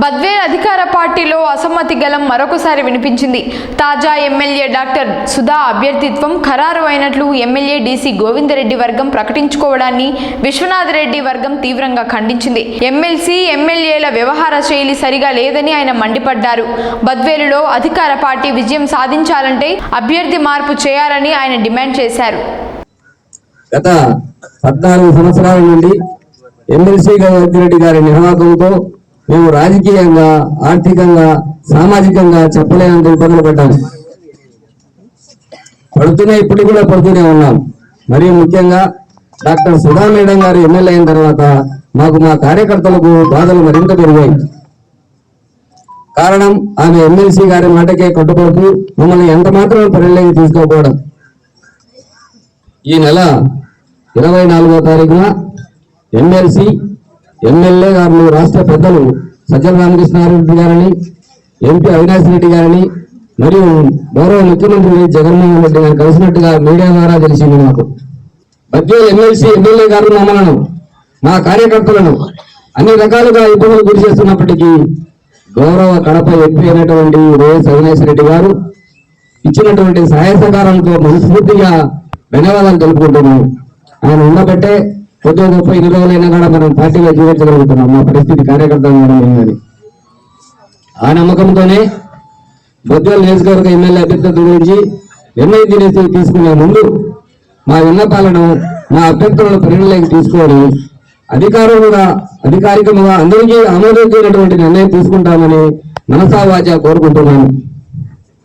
బద్వేల్ అధికార పార్టీలో అసమ్మతి గలం మరొకసారి వినిపించింది. తాజా ఎమ్మెల్యే డాక్టర్ సుధా అభ్యర్థిత్వం ఖరారు అయినట్లు ఎమ్మెల్యే డీసీ గోవిందరెడ్డి వర్గం ప్రకటించుకోవడాన్ని విశ్వనాథరెడ్డి వర్గం తీవ్రంగా ఖండించింది. ఎమ్మెల్సీ ఎమ్మెల్యేల వ్యవహార శైలి సరిగా లేదని ఆయన మండిపడ్డారు. బద్వేలులో అధికార పార్టీ విజయం సాధించాలంటే అభ్యర్థి మార్పు చేయాలని ఆయన డిమాండ్ చేశారు. గత పద్నాలుగు సంవత్సరాల నుండి ఎమ్మెల్సీ గారి నిర్వాహకంతో మేము రాజకీయంగా ఆర్థికంగా సామాజికంగా చెప్పలేనంత ఇబ్బందులు పడ్డాం. పడుతూనే ఇప్పుడు కూడా పడుతూనే ఉన్నాం. మరియు ముఖ్యంగా డాక్టర్ సుధా మేడం గారు ఎమ్మెల్యే అయిన తర్వాత మాకు మా కార్యకర్తలకు బాధలు మరింత పెరిగాయి. కారణం ఆమె ఎమ్మెల్సీ గారి మాటకే కట్టుబడుతూ మమ్మల్ని ఎంత మాత్రం పరిగణలోకి తీసుకోకపోవడం. ఈ నెల ఇరవై నాలుగో తారీఖున ఎమ్మెల్సీ ఎమ్మెల్యే గారు రాష్ట్ర పెద్దలు సజ్జల రామకృష్ణారెడ్డి గారిని ఎంపీ అవినాష్ రెడ్డి గారిని మరియు గౌరవ ముఖ్యమంత్రి జగన్మోహన్ రెడ్డి గారిని కలిసినట్టుగా మీడియా ద్వారా తెలిసింది మాకు. మధ్య ఎమ్మెల్సీ ఎమ్మెల్యే గారు మమ్మలను మా కార్యకర్తలను అన్ని రకాలుగా ఇబ్బందులు గురి చేస్తున్నప్పటికీ గౌరవ కడప ఎంపీ అయినటువంటి వైఎస్ అవినాష్ రెడ్డి గారు ఇచ్చినటువంటి సహాయ సహకారంతో మనస్ఫూర్తిగా ధన్యవాదాలు తెలుపుకుంటున్నాను. ఆయన ఉండబట్టే కొద్దిగా గొప్ప ఇన్ని రోజులైనా కూడా మనం పార్టీగా జీవించగలుగుతున్నాం. మా పరిస్థితి కార్యకర్తలు కానీ ఆ నమ్మకంతోనే బొద్దుల నియోజకవర్గ ఎమ్మెల్యే అభ్యర్థుల గురించి నిర్ణయం తీసి తీసుకునే ముందు మా విన్నపాలను మా అభ్యర్థులను పరిగణలోకి తీసుకొని అధికారులుగా అధికారికంగా అందరికీ ఆమోదించేటటువంటి నిర్ణయం తీసుకుంటామని మనసావాచ కోరుకుంటున్నాను.